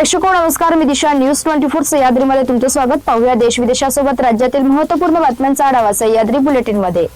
प्रेक्षको हो, नमस्कार. मी दिशा. न्यूज ट्वेंटी फोर सह्याद्रीमध्ये तुमचं स्वागत. पाहूया देश विदेशासोबत राज्यातील महत्त्वपूर्ण बातम्यांचा आढावा सह्याद्री बुलेटिनमध्ये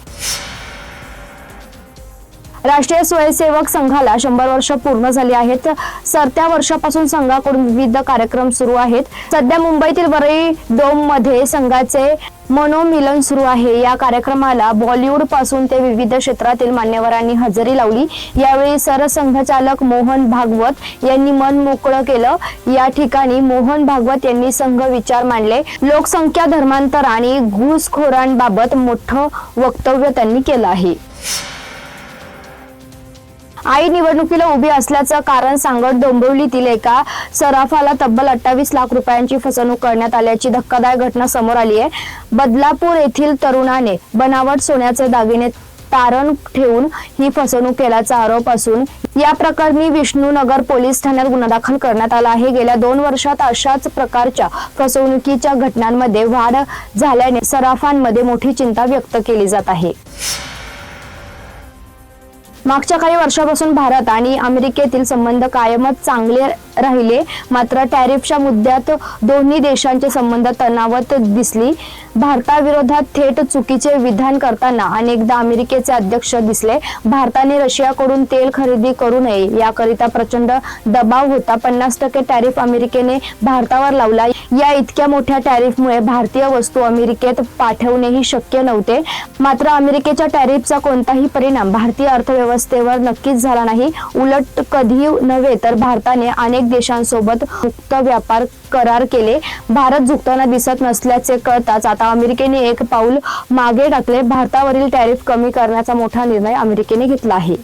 राष्ट्रीय स्वयंसेवक संघाला शंभर वर्ष पूर्ण झाली आहेत. सरत्या वर्षापासून संघाकडून विविध कार्यक्रम सुरू आहेत. सध्या मुंबईतील वरळी डोममध्ये संघाचे मनोमिलन सुरू आहे. या कार्यक्रमाला बॉलिवूडपासून ते विविध क्षेत्रातील मान्यवरांनी हजेरी लावली. यावेळी सरसंघचालक मोहन भागवत यांनी मन मोकळं केलं. या ठिकाणी मोहन भागवत यांनी संघ विचार मांडले. लोकसंख्या धर्मांतर आणि घुसखोरांबाबत मोठं वक्तव्य त्यांनी केलं आहे. आई निवडणुकीला उभी असल्याचं कारण सांगत डोंबिवलीतील एका सराफाला तब्बल अठ्ठावीस लाख रुपयांची फसवणूक करण्यात आल्याची धक्कादायक घटना समोर आली आहे. बदलापूर येथील तरुणाने बनावट सोन्याचे दागिने तारण ठेवून ही फसवणूक केल्याचा आरोप असून या प्रकरणी विष्णूनगर पोलीस ठाण्यात गुन्हा दाखल करण्यात आला आहे. गेल्या दोन वर्षात अशाच प्रकारच्या फसवणुकीच्या घटनांमध्ये वाढ झाल्याने सराफांमध्ये मोठी चिंता व्यक्त केली जात आहे. मागच्या काही वर्षापासून भारत आणि अमेरिकेतील संबंध कायमच चांगले राहिले. मात्र टॅरिफच्या मुद्द्यात दोन्ही देशांचे संबंध तणावत दिसली. भारताविरोधात थेट चुकीचे विधान करताना अनेकदा अमेरिकेचे अध्यक्ष दिसले. भारताने रशियाकडून तेल खरेदी करू नये याकरिता प्रचंड दबाव होता. पन्नास टक्के टॅरिफ अमेरिकेने भारतावर लावला. या इतक्या मोठ्या टॅरिफमुळे भारतीय वस्तू अमेरिकेत पाठवणेही शक्य नव्हते. मात्र अमेरिकेच्या टॅरिफचा कोणताही परिणाम भारतीय अर्थव्यवस्थेवर नक्कीच झाला नाही. उलट कधी नव्हे तर भारताने अनेक देशांसोबत मुक्त व्यापार करार केले. भारत झुकताना दिसत नसल्याचे कळताच आता अमेरिकेने एक पाऊल मागे टाकले. भारतावरील टॅरिफ कमी करण्याचा मोठा निर्णय अमेरिकेने घेतला आहे.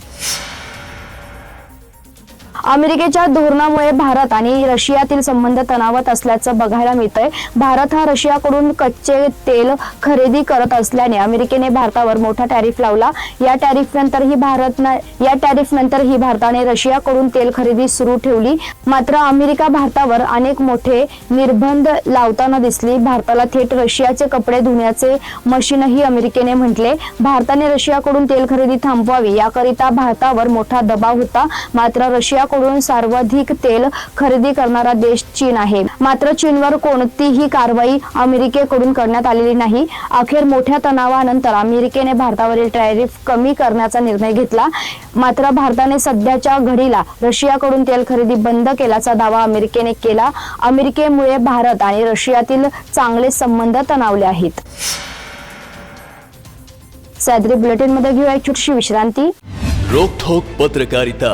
अमेरिकेच्या धोरणामुळे भारत आणि रशियातील संबंध तणावत असल्याचं बघायला मिळतंय. भारत हा रशियाकडून कच्चे तेल खरेदी करत असल्याने अमेरिकेने भारतावर मोठा टॅरिफ लावला. या टॅरिफ नंतरही भारत या टॅरिफ नंतरही भारताने रशियाकडून तेल खरेदी सुरू ठेवली. मात्र अमेरिका भारतावर अनेक मोठे निर्बंध लावताना दिसली. भारताला थेट रशियाचे कपडे धुण्याचे मशीनही अमेरिकेने म्हटले. भारताने रशियाकडून तेल खरेदी थांबवावी याकरिता भारतावर मोठा दबाव होता. मात्र रशिया रशियाकडून सर्वाधिक तेल खरेदी करणारा देश चीन आहे. मात्र चीनवर कोणतीही कारवाई अमेरिकेकडून करण्यात आलेली नाही. अखेर मोठ्या तणावानंतर अमेरिकेने भारतावरील टॅरिफ कमी करण्याचा निर्णय घेतला. मात्र भारताने सध्याच्या घडीला रशियाकडून तेल खरेदी बंद केल्याचा दावा अमेरिकेने केला. अमेरिकेमुळे भारत आणि रशियातील चांगले संबंध तणावले आहेत. सॅदरी बुलेटिनमध्ये घेऊया एक छोटीशी विश्रांती. रोखोक पत्रकारिता.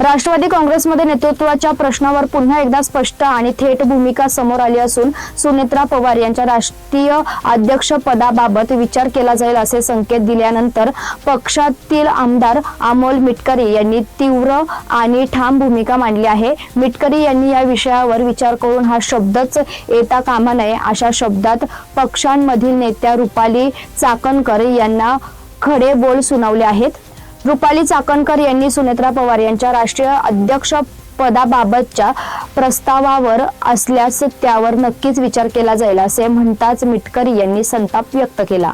राष्ट्रवादी काँग्रेसमध्ये नेतृत्वाच्या प्रश्नावर पुन्हा एकदा स्पष्ट आणि थेट भूमिका समोर आली असून सुनेत्रा पवार यांच्या राष्ट्रीय अध्यक्ष पदाबाबत विचार केला जाईल असे संकेत दिल्यानंतर पक्षातील आमदार अमोल मिटकरी यांनी तीव्र आणि ठाम भूमिका मांडली आहे. मिटकरी यांनी या विषयावर विचार करून हा शब्दच येता कामा नये अशा शब्दात पक्षांमधील नेत्या रुपाली चाकणकर यांना खडे बोल सुनावले आहेत. रुपाली चाकणकर यांनी सुनेत्रा पवार यांच्या राष्ट्रीय अध्यक्ष पदाबाबतच्या प्रस्तावावर असल्यास त्यावर नक्कीच विचार केला जाईल असे म्हणताच मिटकरी यांनी संताप व्यक्त केला.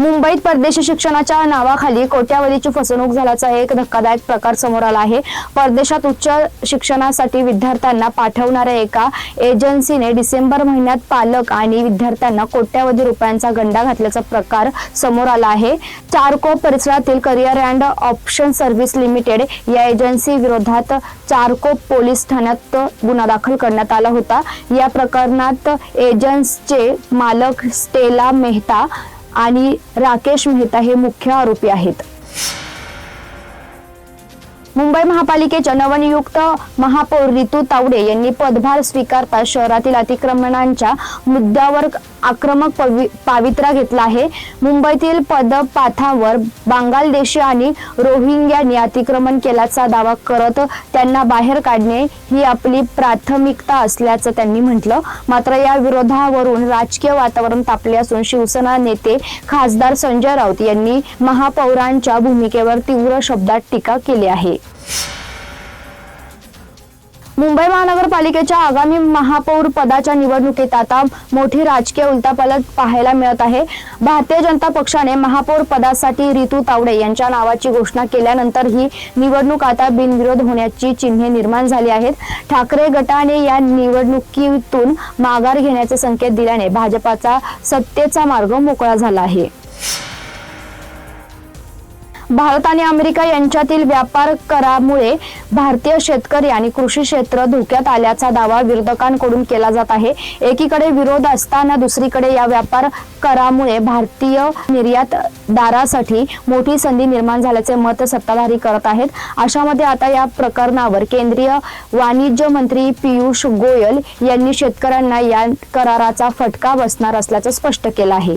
मुंबईत परदेशी शिक्षणाच्या नावाखाली कोट्यावधीची फसवणूक झाल्याचा एक धक्कादायक प्रकार समोर आला आहे. परदेशात उच्च शिक्षणासाठी विद्यार्थ्यांना पाठवणाऱ्या एका एजन्सीने डिसेंबर महिन्यात पालक आणि विद्यार्थ्यांना कोट्यावधी रुपयांचा गंडा घातल्याचा प्रकार समोर आला आहे. चारकोप परिसरातील career and option service limited या एजन्सी विरोधात चारकोप पोलीस ठाण्यात गुन्हा दाखल करण्यात आला होता. या प्रकरणात एजन्सचे मालक स्टेला मेहता आणि राकेश मेहता हे मुख्य आरोपी आहेत. मुंबई महापालिकेच्या नवनियुक्त महापौर रितू तावडे यांनी पदभार स्वीकारता शहरातील अतिक्रमणांच्या मुद्द्यावर आक्रमक पावित्रा घेतला आहे. मुंबईतील पदपाथावर बांगलादेशी आणि रोहिंग्यांनी अतिक्रमण केल्याचा दावा करत त्यांना बाहेर काढणे ही आपली प्राथमिकता असल्याचं त्यांनी म्हटलं. मात्र या विरोधावरून राजकीय वातावरण तापले असून शिवसेना नेते खासदार संजय राऊत यांनी महापौरांच्या भूमिकेवर तीव्र शब्दात टीका केली आहे. मुंबई महानगरपालिकेच्या आगामी महापौर पदाच्या निवडणुकीत आता मोठी राजकीय उलटापालट पाहायला मिळत आहे. भारतीय जनता पक्षाने महापौर पदासाठी रितू तावडे यांच्या नावाची घोषणा केल्यानंतर ही निवडणूक आता बिनविरोध होण्याची चिन्हे निर्माण झाली आहेत. ठाकरे गटाने या निवडणुकीतून माघार घेण्याचे संकेत दिल्याने भाजपाचा सत्तेचा मार्ग मोकळा झाला आहे. भारत आणि अमेरिका यांच्यातील व्यापार करामुळे भारतीय शेतकरी आणि कृषी क्षेत्र धोक्यात आल्याचा दावा विरोधकांकडून केला जात आहे. एकीकडे विरोध असताना दुसरीकडे या व्यापार करामुळे भारतीय निर्यातदारासाठी मोठी संधी निर्माण झाल्याचे मत सत्ताधारी करत आहेत. अशामध्ये आता या प्रकरणावर केंद्रीय वाणिज्य मंत्री पियुष गोयल यांनी शेतकऱ्यांना या कराराचा फटका बसणार असल्याचं स्पष्ट केलं आहे.